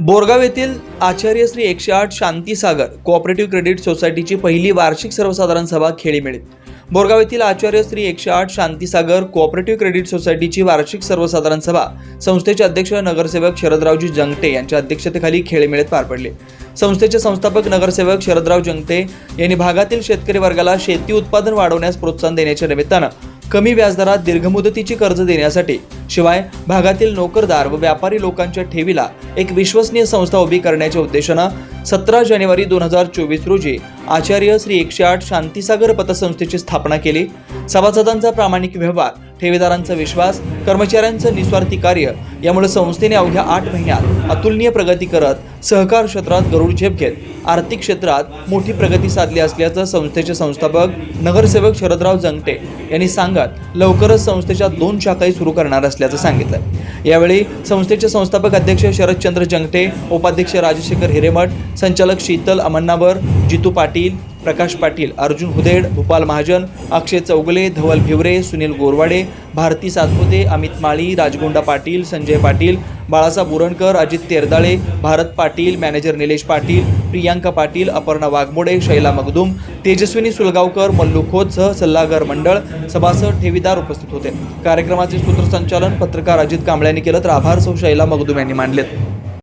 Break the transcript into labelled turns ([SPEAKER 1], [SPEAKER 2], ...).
[SPEAKER 1] बोरगाव येथील आचार्य श्री एकशे आठ शांतीसागर कोऑपरेटिव्ह क्रेडिट सोसायटीची पहिली वार्षिक सर्वसाधारण सभा खेळीमेळीत बोरगाव येथील आचार्य श्री एकशे आठ शांतीसागर कोऑपरेटिव्ह क्रेडिट सोसायटीची वार्षिक सर्वसाधारण सभा संस्थेचे अध्यक्ष नगरसेवक शरदरावजी जंगटे यांच्या अध्यक्षतेखाली खेळीमेळेत पार पडले. संस्थेचे संस्थापक नगरसेवक शरदराव जंगटे यांनी भागातील शेतकरी वर्गाला शेती उत्पादन वाढवण्यास प्रोत्साहन देण्याच्या निमित्तानं कमी व्याजदरात दीर्घमुदतीची कर्ज देण्यासाठी. शिवाय भागातील नोकरदार व व्यापारी लोकांच्या ठेवीला एक विश्वसनीय संस्था उभी करण्याच्या उद्देशानं सतरा जानेवारी दोन हजार चोवीस रोजी आचार्य श्री एकशे आठ शांतीसागर पतसंस्थेची स्थापना केली. सभासदांचा प्रामाणिक व्यवहार ठेवीदारांचा विश्वास कर्मचाऱ्यांचं निस्वार्थी कार्य यामुळे संस्थेने अवघ्या आठ महिन्यात अतुलनीय प्रगती करत सहकार क्षेत्रात गरुड झेप घेत आर्थिक क्षेत्रात मोठी प्रगती साधली असल्याचं संस्थेचे संस्थापक नगरसेवक शरदराव जंगटे यांनी सांगत लवकरच संस्थेच्या दोन शाखाही सुरू करणार असल्याचं सांगितलं. यावेळी संस्थेचे संस्थापक अध्यक्ष शरदचंद्र जंगटे उपाध्यक्ष राजशेखर हिरेमठ संचालक शीतल अमन्नावर जितू पाटील प्रकाश पाटील अर्जुन हुदेड भूपाल महाजन अक्षय चौगले धवल भिवरे सुनील गोरवाडे भारती सातपुते अमित माळी राजगोंडा पाटील संजय पाटील बाळासाहेब बुरणकर अजित तेरदाळे भारत पाटील मॅनेजर निलेश पाटील प्रियांका पाटील अपर्णा वाघमोडे शैला मगदुम तेजस्विनी सुलगावकर मल्लू खोतसह सल्लागार मंडळ सभासद ठेवीदार उपस्थित होते. कार्यक्रमाचे सूत्रसंचालन पत्रकार अजित कांबळ्यांनी केलं तर आभार सौ शैला मगदुम यांनी मानलेत.